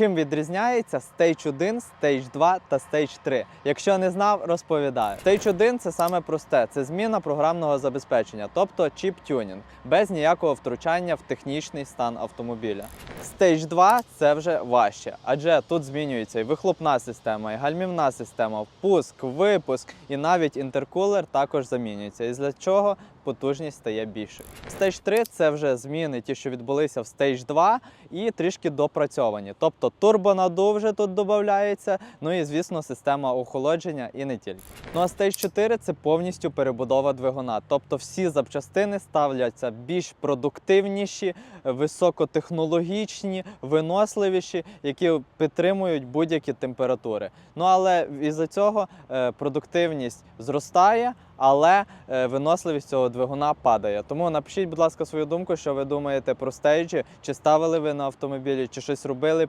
Чим відрізняється Stage 1, Stage 2 та Stage 3? Якщо не знав, розповідаю. Stage 1 це саме просте, це зміна програмного забезпечення, тобто чіп тюнінг, без ніякого втручання в технічний стан автомобіля. Stage 2 це вже важче, адже тут змінюється і вихлопна система, і гальмівна система, впуск, випуск, і навіть інтеркулер також замінюється. І з чого потужність стає більшою. Stage 3 це вже зміни, ті, що відбулися в Stage 2, і трішки допрацьовані. Тобто турбонадув вже тут додається, ну і звісно, система охолодження і не тільки. Ну а Stage 4 це повністю перебудова двигуна. Тобто всі запчастини ставляться більш продуктивніші, високотехнологічні, виносливіші, які підтримують будь-які температури. Ну але із-за цього е, продуктивність зростає, але е, виносливість цього двигуна падає. Тому напишіть, будь ласка, свою думку, що ви думаєте про стейджі, чи ставили ви на автомобілі, чи щось робили,